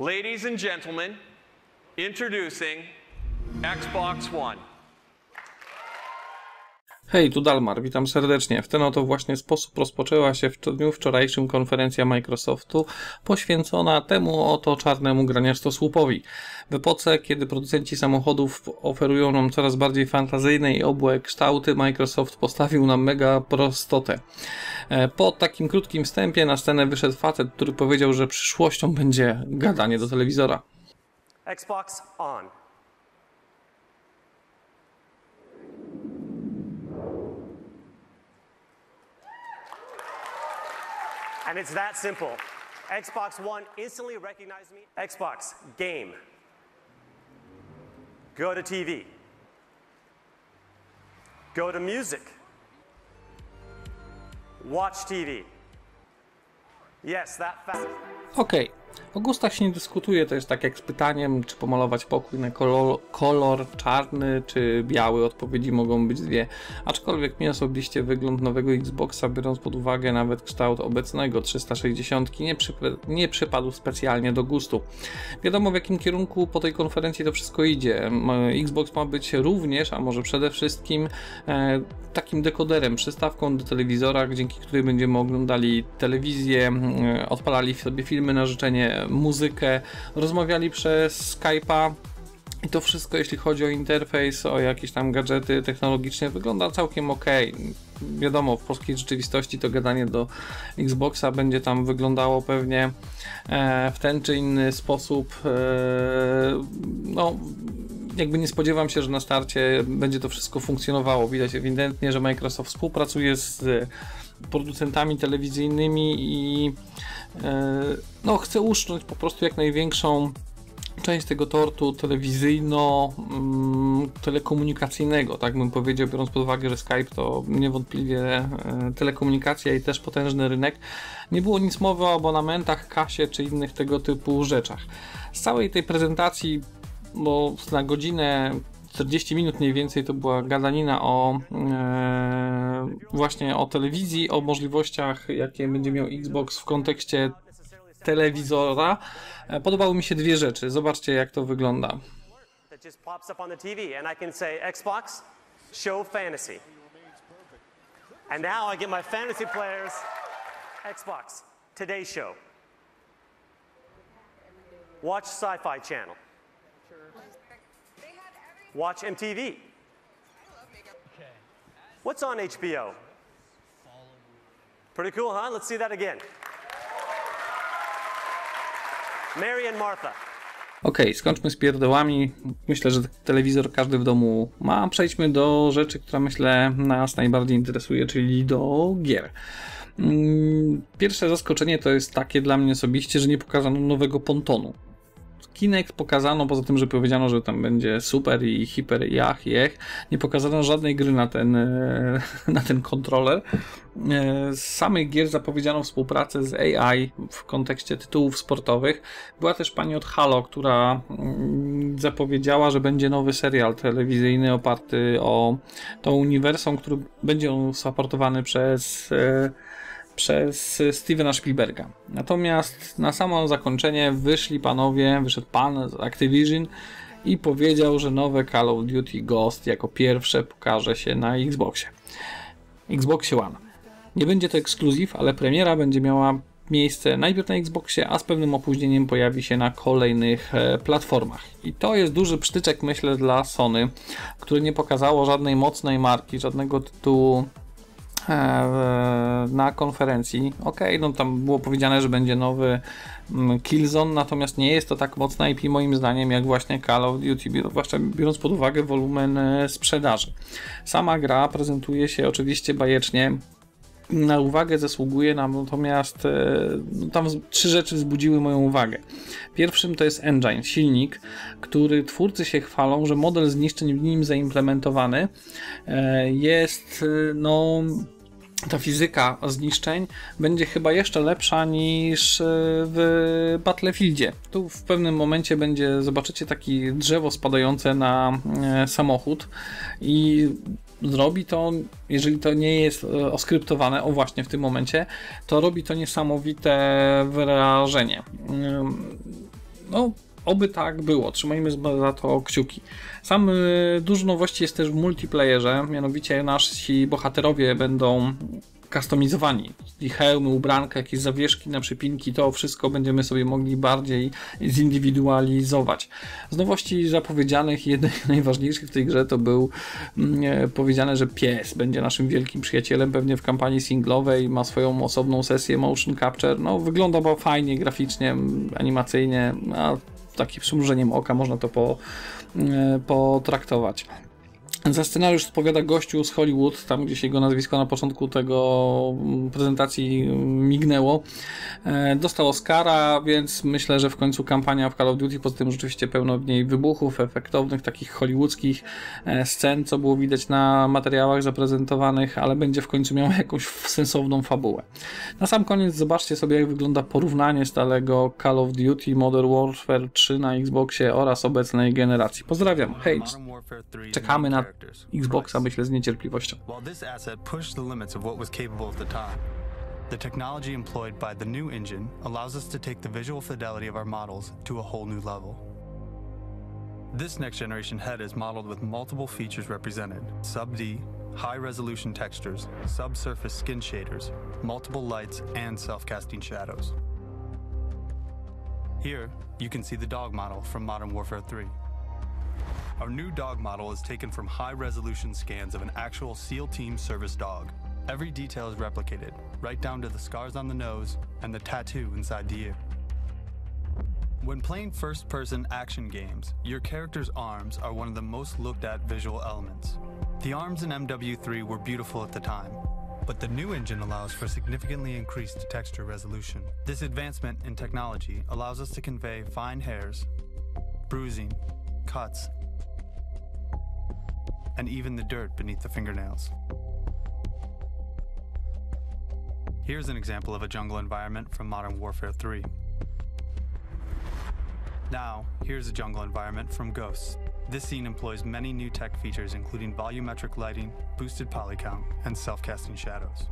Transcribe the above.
Ladies and gentlemen, introducing Xbox One. Hej, tu Dalmar, witam serdecznie. W ten oto właśnie sposób rozpoczęła się w dniu wczorajszym konferencja Microsoftu poświęcona temu oto czarnemu graniastosłupowi. W epoce, kiedy producenci samochodów oferują nam coraz bardziej fantazyjne i obłe kształty, Microsoft postawił nam mega prostotę. E, po takim krótkim wstępie na scenę wyszedł facet, który powiedział, że przyszłością będzie gadanie do telewizora. Xbox on. And it's that simple. Xbox One instantly recognized me. Xbox game. Go to TV. Go to music. Watch TV. Yes, that fast. Okej. O gustach się nie dyskutuje, to jest tak jak z pytaniem, czy pomalować pokój na kolor, kolor czarny czy biały. Odpowiedzi mogą być dwie. Aczkolwiek mi osobiście wygląd nowego Xboxa, biorąc pod uwagę nawet kształt obecnego 360, nie, przyp- nie przypadł specjalnie do gustu. Wiadomo w jakim kierunku po tej konferencji to wszystko idzie. Xbox ma być również, a może przede wszystkim e, takim dekoderem, przystawką do telewizora, dzięki której będziemy oglądali telewizję, e, odpalali sobie filmy na życzenie, muzykę, rozmawiali przez Skype'a. I to wszystko, jeśli chodzi o interfejs, o jakieś tam gadżety technologiczne, wygląda całkiem ok. Wiadomo, w polskiej rzeczywistości to gadanie do Xboxa będzie tam wyglądało pewnie e, w ten czy inny sposób. E, no, jakby nie spodziewam się, że na starcie będzie to wszystko funkcjonowało. Widać ewidentnie, że Microsoft współpracuje z producentami telewizyjnymi i e, no, chce uszcząć po prostu jak największą część tego tortu telewizyjno-telekomunikacyjnego, tak bym powiedział, biorąc pod uwagę, że Skype to niewątpliwie e, telekomunikacja i też potężny rynek. Nie było nic mowy o abonamentach, kasie czy innych tego typu rzeczach. Z całej tej prezentacji, bo na godzinę 40 minut mniej więcej to była gadanina o e, właśnie o telewizji, o możliwościach, jakie będzie miał Xbox w kontekście telewizora. E, Podobały mi się dwie rzeczy. Zobaczcie, jak to wygląda. And now I get my fantasy players, Xbox, Today Show. Watch Sci Fi Channel. Watch MTV. What's on HBO? Pretty cool, huh? Let's see that again. Mary and Martha. Okej, skończmy z pierdołami. Myślę, że telewizor każdy w domu ma. Przejdźmy do rzeczy, która myślę nas najbardziej interesuje, czyli do gier. Mm, Pierwsze zaskoczenie to jest takie dla mnie osobiście, że nie pokazano nowego pontonu. Kinect pokazano, poza tym, że powiedziano, że tam będzie super i hiper i ach i ech, nie pokazano żadnej gry na ten, e, na ten kontroler. E, Z samych gier zapowiedziano współpracę z AI w kontekście tytułów sportowych. Była też pani od Halo, która mm, zapowiedziała, że będzie nowy serial telewizyjny oparty o to uniwersum, który będzie on supportowany przez e, przez Stevena Spielberga. Natomiast na samo zakończenie wyszli panowie, wyszedł pan z Activision i powiedział, że nowe Call of Duty Ghost jako pierwsze pokaże się na Xboxie. Xboxie One. Nie będzie to ekskluzyw, ale premiera będzie miała miejsce najpierw na Xboxie, a z pewnym opóźnieniem pojawi się na kolejnych e, platformach. I to jest duży przytyczek, myślę, dla Sony, które nie pokazało żadnej mocnej marki, żadnego tytułu na konferencji. Ok, no tam było powiedziane, że będzie nowy mm, Killzone, natomiast nie jest to tak mocna IP moim zdaniem jak właśnie Call of Duty, zwłaszcza biorąc pod uwagę wolumen e, sprzedaży. Sama gra prezentuje się oczywiście bajecznie, na uwagę zasługuje nam, natomiast e, no, tam trzy rzeczy wzbudziły moją uwagę. Pierwszym to jest engine, silnik, który twórcy się chwalą, że model zniszczeń w nim zaimplementowany e, jest e, no ta fizyka zniszczeń będzie chyba jeszcze lepsza niż e, w Battlefieldzie. Tu w pewnym momencie będzie, zobaczycie takie drzewo spadające na e, samochód i zrobi to, jeżeli to nie jest e, oskryptowane, o właśnie w tym momencie, to robi to niesamowite wrażenie. No, oby tak było. Trzymajmy za to kciuki. Sam y, dużo nowości jest też w multiplayerze, mianowicie nasi bohaterowie będą customizowani. I hełmy, ubranka, jakieś zawieszki na przypinki, to wszystko będziemy sobie mogli bardziej zindywidualizować. Z nowości zapowiedzianych, jednej z najważniejszych w tej grze to był mm, powiedziane, że pies będzie naszym wielkim przyjacielem, pewnie w kampanii singlowej, ma swoją osobną sesję motion capture. No, wygląda bo fajnie, graficznie, animacyjnie, a takim przymrużeniem oka można to po, e, potraktować. Za scenariusz odpowiada gościu z Hollywood, tam gdzieś jego nazwisko na początku tego mm, prezentacji mignęło. E, dostał Oscara, więc myślę, że w końcu kampania w Call of Duty, poza tym rzeczywiście pełno w niej wybuchów, efektownych, takich hollywoodzkich e, scen, co było widać na materiałach zaprezentowanych, ale będzie w końcu miała jakąś sensowną fabułę. Na sam koniec zobaczcie sobie, jak wygląda porównanie stałego Call of Duty Modern Warfare 3 na Xboxie oraz obecnej generacji. Pozdrawiam, hej, czekamy na Xboxa, myślę, z niecierpliwością. While this asset pushed the limits of what was capable at the time, the technology employed by the new engine allows us to take the visual fidelity of our models to a whole new level. This next generation head is modeled with multiple features represented sub D, high resolution textures, subsurface skin shaders, multiple lights, and self casting shadows. Here, you can see the dog model from Modern Warfare 3. Our new dog model is taken from high resolution scans of an actual SEAL team service dog. Every detail is replicated, right down to the scars on the nose and the tattoo inside the ear. When playing first person action games, your character's arms are one of the most looked at visual elements. The arms in MW3 were beautiful at the time, but the new engine allows for significantly increased texture resolution. This advancement in technology allows us to convey fine hairs, bruising, cuts, and even the dirt beneath the fingernails. Here's an example of a jungle environment from Modern Warfare 3. Now, here's a jungle environment from Ghosts. This scene employs many new tech features including volumetric lighting, boosted poly count, and self-casting shadows.